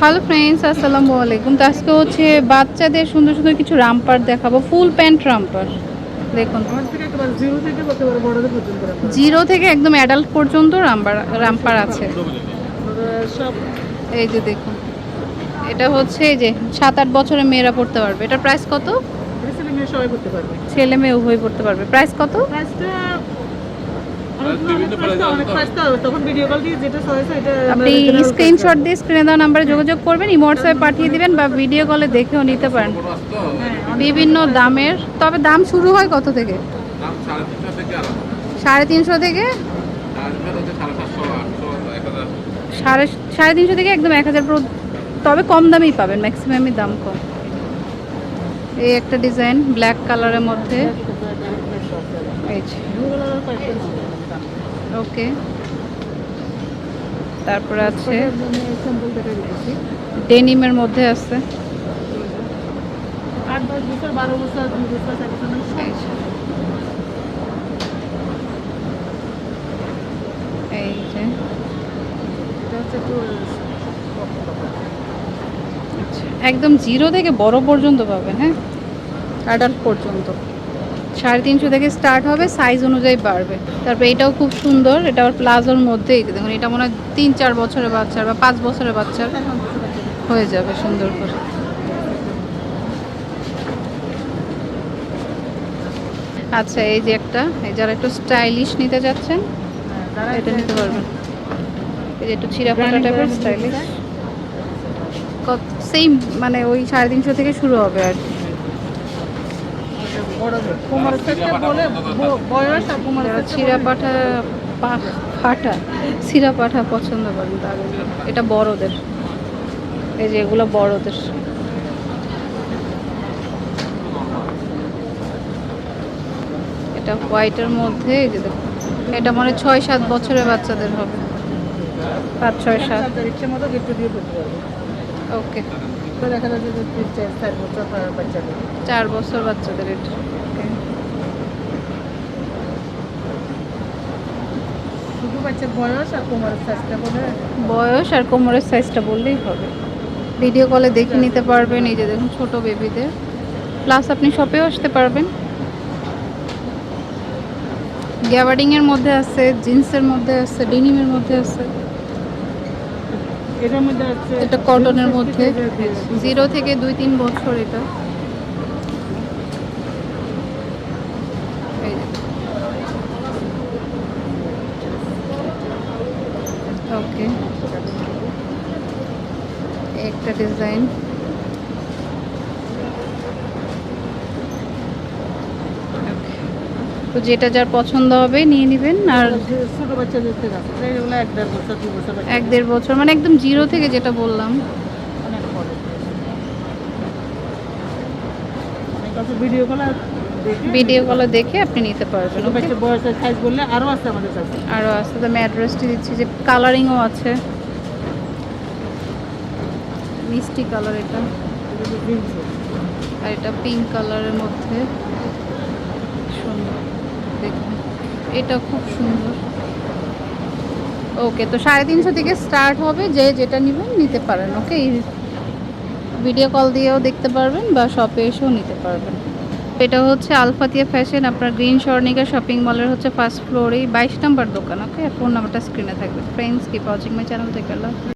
Hello friends আসসালামু আলাইকুম। তো আজকে হচ্ছে বাচ্চাদের সুন্দর সুন্দর কিছু রামপার দেখাবো ফুল প্যান্ট রামপার। দেখুন। জিরো থেকে একদম অ্যাডাল্ট পর্যন্ত রামপার রামপার আছে। এই যে দেখুন। এটা হচ্ছে এই যে সাত আট বছরের মেয়েরা পড়তে পারবে। এটার প্রাইস কত? ছেলে মেয়ে পারবে। ছেলে মেয়ে উভয় পড়তে পারবে। প্রাইস কত? প্রাইসটা আপনি স্ক্রিনশট দিয়ে স্ক্রিনে দেওয়া নাম্বারে যোগাযোগ করবেন ইমো পাঠিয়ে দিবেন বা ভিডিও কলে দেখেও নিতে পারেন। হ্যাঁ, বিভিন্ন দামের তবে দাম শুরু হয় কত থেকে? সাড়ে তিনশো থেকে সাড়ে তিনশো থেকে? সাড়ে তিনশো থেকে একদম এক হাজার পুরো তবে কম দামেই পাবেন ম্যাক্সিমামই দাম কম। এই একটা ডিজাইন ব্ল্যাক কালারের মধ্যে। ওকে তারপরে আছে। ডেনিমের মধ্যে আছে। এই যে। আচ্ছা, একদম জিরো থেকে বড় পর্যন্ত পাবেন হ্যাঁ অ্যাডাল্ট পর্যন্ত সাড়ে তিনশো থেকে স্টার্ট হবে সাইজ অনুযায়ী বাড়বে। তারপরে এটাও খুব সুন্দর এটা আবার প্লাজোর মধ্যে এই যে দেখুন এটা মনে হয় তিন চার বছরের বাচ্চার বা পাঁচ বছরের বাচ্চার হয়ে যাবে সুন্দর করে। আচ্ছা এই যে একটা এই যারা একটু স্টাইলিশ নিতে যাচ্ছেন এটা নিতে পারবেন। এই যে একটু ছিঁড়া ফাটা টাইপের স্টাইলিশ সেম মানে ওই সাড়ে তিনশো থেকে শুরু হবে আর কি বড়দের। কোমরের সেটটা বলে ব- বয়স আর কোমরের যারা সেটটা চিরা বলে- পাঠা ফাটা চিরা পাঠা পছন্দ করেন তাদের এটা বড়দের। এই যে এগুলো বড়দের। এটা হোয়াইটের মধ্যে যে এটা মনে ছয় সাত বছরের বাচ্চাদের হবে। পাঁচ ছয় সাত। ইচ্ছে মতো গিফট দিয়ে করতে পারবে। ওকে চার বছর বাচ্চাদের চার বছর বাচ্চাদের এটা বয়স আর কোমরের সাইজটা বলে? বয়স আর কোমরের সাইজটা বললেই হবে। ভিডিও কলে দেখে নিতে পারবেন এই যে দেখুন ছোট বেবিদের প্লাস আপনি শপেও আসতে পারবেন। গ্যাবার্ডিং এর মধ্যে আছে জিন্সের মধ্যে আছে ডেনিমের মধ্যে আছে। এটা কটনের মধ্যে। জিরো থেকে দুই তিন বছর এটা। ওকে একটা ডিজাইন তো যেটা যার পছন্দ হবে নিয়ে নেবেন। আর ছোট বাচ্চাদের এক দেড় বছর দু বছর এক দেড় বছর মানে একদম জিরো থেকে যেটা বললাম। ভিডিও কল ভিডিও কলে দেখে আপনি নিতে পারবেন আরও আছে আমাদের কাছে। আরও আছে তো আমি অ্যাড্রেসটি দিচ্ছি যে কালারিংও আছে। মিষ্টি কালার এটা। আর এটা পিঙ্ক কালারের মধ্যে সুন্দর দেখুন এটা খুব সুন্দর। ওকে তো সাড়ে তিনশো থেকে স্টার্ট হবে, যে যেটা নেবেন নিতে পারেন ওকে ভিডিও কল দিয়েও দেখতে পারবেন বা শপে এসেও নিতে পারবেন। এটা হচ্ছে আলফাতিয়া ফ্যাশন আপনার গ্রিন স্বর্ণিকা শপিং মলের হচ্ছে ফার্স্ট ফ্লোরেই বাইশ নাম্বার দোকান ওকে ফোন নাম্বারটা স্ক্রিনে থাকবে। ফ্রেন্ডস কি ওয়াচিং মাই চ্যানেল থেকে।